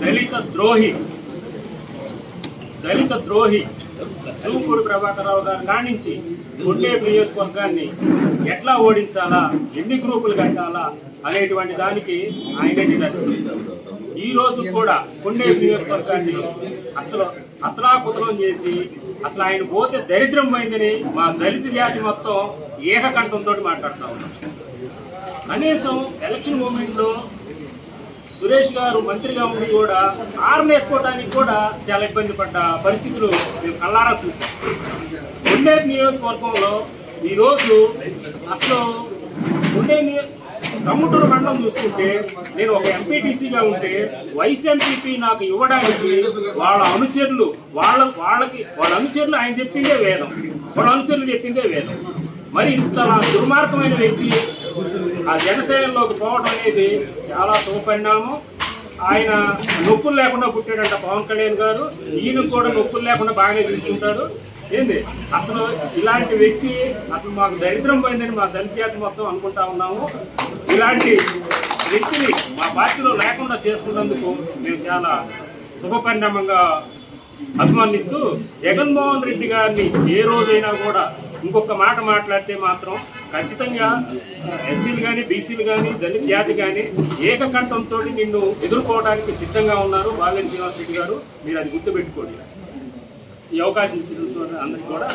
దళిత ద్రోహి. దళిత ద్రోహి చూపూడి ప్రభాకరరావు గారి కానించి ఉండే నియోజకవర్గాన్ని ఎట్లా ఓడించాలా ఎన్ని గ్రూపులు కట్టాలా అనేటువంటి దానికి ఆయనే నిదర్శనం. ఈ రోజు కూడా కొండే నియోజకవర్గాన్ని అసలు అతలాకుతలం చేసి అసలు ఆయన పోతే దరిద్రం పోయిందని మా దళిత జాతి మొత్తం ఏకకంఠంతో మాట్లాడుతూ ఉన్నాం. కనీసం ఎలక్షన్ మూమెంట్లో సురేష్ గారు మంత్రిగా ఉండి కూడా ఆర్మ్ వేసుకోవడానికి కూడా చాలా ఇబ్బంది పడ్డ పరిస్థితులు మేము కళ్ళారా చూసాం. గుండేపు నియోజకవర్గంలో ఈరోజు అసలు కమ్ముటూరు మండలం చూసుకుంటే నేను ఒక ఎంపీటీసీగా ఉంటే వైస్ ఎంపీపీ నాకు ఇవ్వడానికి వాళ్ళ అనుచరులు వాళ్ళ వాళ్ళకి వాళ్ళ అనుచరులు ఆయన చెప్పిందే వేదం. వాళ్ళ అనుచరులు చెప్పిందే వేదం. మరి ఇంత దుర్మార్గమైన వ్యక్తి ఆ జనసేనలోకి పోవడం అనేది చాలా శుభపరిణామం. ఆయన నొప్పులు లేకుండా పుట్టాడంట పవన్ కళ్యాణ్ గారు. ఈయన కూడా నొప్పులు లేకుండా బాగానే చూసుకుంటాడు. ఏంది? అసలు ఇలాంటి వ్యక్తి అసలు మాకు దరిద్రం పోయిందని మా దళిత మొత్తం అనుకుంటా ఉన్నాము. ఇలాంటి వ్యక్తిని మా పార్టీలో లేకుండా చేసుకున్నందుకు మేము చాలా శుభపరిణామంగా అభిమానిస్తూ జగన్మోహన్ రెడ్డి గారిని ఏ రోజైనా కూడా ఇంకొక మాట మాట్లాడితే మాత్రం ఖచ్చితంగా ఎస్సీలు కానీ బీసీలు కానీ దళిత జాతి కానీ ఏకకంఠంతో నిన్ను ఎదుర్కోవడానికి సిద్ధంగా ఉన్నారు. బాలినేని శ్రీనివాసరెడ్డి గారు మీరు అది గుర్తుపెట్టుకోండి. ఈ అవకాశం ఇచ్చినందుకు అందరికీ కూడా